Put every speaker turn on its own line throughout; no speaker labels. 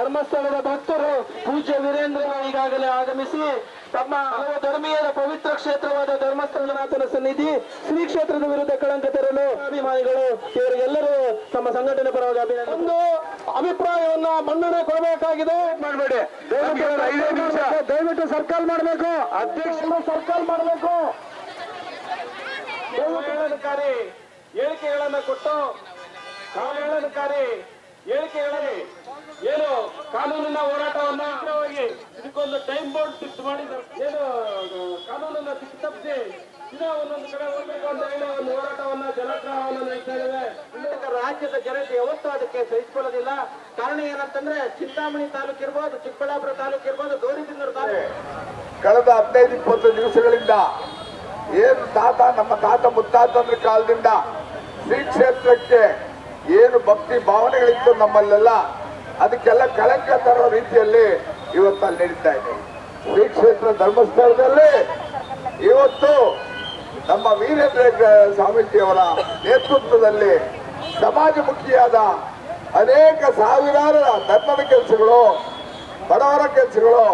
ಧರ್ಮಸ್ಥಳದ ಭಕ್ತರು ಪೂಜ್ಯ ವೀರೇಂದ್ರ ಈಗಾಗಲೇ ಆಗಮಿಸಿ ತಮ್ಮ ಹಲವು ಧರ್ಮೀಯರ ಪವಿತ್ರ ಕ್ಷೇತ್ರವಾದ ಧರ್ಮಸ್ಥಳನಾಥನ ಸನ್ನಿಧಿ ಶ್ರೀ ಕ್ಷೇತ್ರದ ವಿರುದ್ಧ ಕಳಂಕ ತರಲು ಅಭಿಮಾನಿಗಳು ಇವರಿಗೆಲ್ಲರೂ ತಮ್ಮ ಸಂಘಟನೆ ಪರವಾಗಿ ಅಭಿನಂದನೆ. ಒಂದು ಅಭಿಪ್ರಾಯವನ್ನ ಮನ್ನಣೆ ಕೊಡಬೇಕಾಗಿದೆ. ಮಾಡಬೇಡಿ. ದಯವಿಟ್ಟು ಸರ್ಕಲ್ ಮಾಡಬೇಕು. ಅಧ್ಯಕ್ಷರು ಸರ್ಕಲ್ ಮಾಡಬೇಕು. ಹೇಳಿಕೆಗಳನ್ನ ಕೊಟ್ಟು ಹೇಳನಕಾರಿ ಹೇಳಿಕೆಗಳಲ್ಲಿ ಏನು ಕಾನೂನಿನ ಹೋರಾಟವನ್ನ ಇದಕ್ಕೊಂದು ಟೈಮ್ ಬೋರ್ಡ್ ಫಿಕ್ಸ್ ಮಾಡಿದ್ದಾರೆ. ಏನು ಕಾನೂನನ್ನ ತಪ್ಪಿಸಿ ದಿನ ಒಂದೊಂದು ಕಡೆ ಹೋಗ್ಬೇಕು ಅಂತ ಹೇಳಿ ಒಂದು ಹೋರಾಟವನ್ನ ಜಲಗ್ರಹವನ್ನ ನಡೆಸ್ತಾ ಇದ್ದೇವೆ.
ರಾಜ್ಯದ ಜನತೆ ಯಾವತ್ತೂ ಅದಕ್ಕೆ ಸಹಿಸಿಕೊಳ್ಳೋದಿಲ್ಲ. ಕಾರಣ ಏನಂತಂದ್ರೆ ಚಿಂತಾಮಣಿ ತಾಲೂಕು ಇರ್ಬೋದು, ಚಿಕ್ಕಬಳ್ಳಾಪುರ ತಾಲೂಕು ಇರ್ಬೋದು ಗೌರಿಬಿಂದೂರು ತಾಲೂಕು.
ಕಳೆದ ಹದಿನೈದು ಇಪ್ಪತ್ತು ದಿವಸಗಳಿಂದ ಏನು ತಾತ, ನಮ್ಮ ತಾತ ಮುತ್ತಾತಂದ್ರ ಕಾಲದಿಂದ ಶ್ರೀ ಕ್ಷೇತ್ರಕ್ಕೆ ಏನು ಭಕ್ತಿ ಭಾವನೆಗಳಿತ್ತು ನಮ್ಮಲ್ಲೆಲ್ಲ, ಅದಕ್ಕೆಲ್ಲ ಕಳಂಕ ತರೋ ರೀತಿಯಲ್ಲಿ ಇವತ್ತು ಅಲ್ಲಿ ನಡೀತಾ ಇದೆ. ಶ್ರೀ ಕ್ಷೇತ್ರ ಧರ್ಮಸ್ಥಳದಲ್ಲಿ ಇವತ್ತು ನಮ್ಮ ವೀರೇಂದ್ರ ಸ್ವಾಮೀಜಿಯವರ ನೇತೃತ್ವದಲ್ಲಿ ಸಮಾಜಮುಖಿಯಾದ ಅನೇಕ ಸಾವಿರಾರು ಧರ್ಮದ ಕೆಲಸಗಳು, ಬಡವರ ಕೆಲಸಗಳು,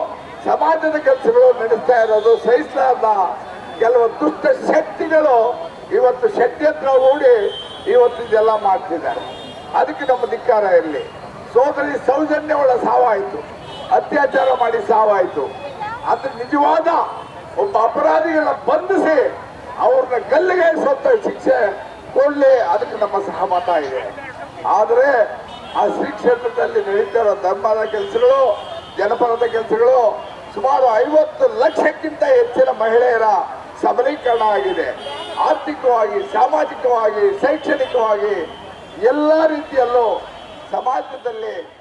ಸಮಾಜದ ಕೆಲಸಗಳು ನಡೆಸ್ತಾ ಇರೋದು ಇಲ್ಲ ಕೆಲವು ದುಷ್ಟ ಶಕ್ತಿಗಳು ಇವತ್ತು ಷಡ್ಯಂತ್ರ ಹೂಡಿ ಇವತ್ತು ಇದೆಲ್ಲ ಮಾಡ್ತಿದ್ದಾರೆ. ಅದಕ್ಕೆ ನಮ್ಮ ಧಿಕ್ಕಾರ ಇರಲಿ. ಸೋದರಿ ಸೌಜನ್ಯವಳ ಸಾವಾಯಿತು. ಅತ್ಯಾಚಾರ ಮಾಡಿ ಸಾವಾಯಿತು. ಅದು ನಿಜವಾದ ಒಬ್ಬ ಅಪರಾಧಿಗಳನ್ನ ಬಂಧಿಸಿ ಅವ್ರನ್ನ ಗಲ್ಲಿಗೆ ಸೊತ್ತ ಶಿಕ್ಷೆ ಕೊಡಲಿ. ಅದಕ್ಕೆ ನಮ್ಮ ಸಹಮತ ಇದೆ. ಆದರೆ ಆ ಶ್ರೀ ಕ್ಷೇತ್ರದಲ್ಲಿ ನಡೀತಿರೋ ಧರ್ಮದ ಕೆಲಸಗಳು ಜನಪರದ ಕೆಲಸಗಳು ಸುಮಾರು ಐವತ್ತು ಲಕ್ಷಕ್ಕಿಂತ ಹೆಚ್ಚಿನ ಮಹಿಳೆಯರ ಸಬಲೀಕರಣ ಆಗಿದೆ. ಆರ್ಥಿಕವಾಗಿ ಸಾಮಾಜಿಕವಾಗಿ ಶೈಕ್ಷಣಿಕವಾಗಿ ಎಲ್ಲ ರೀತಿಯಲ್ಲೂ ಸಮಾಜದಲ್ಲಿ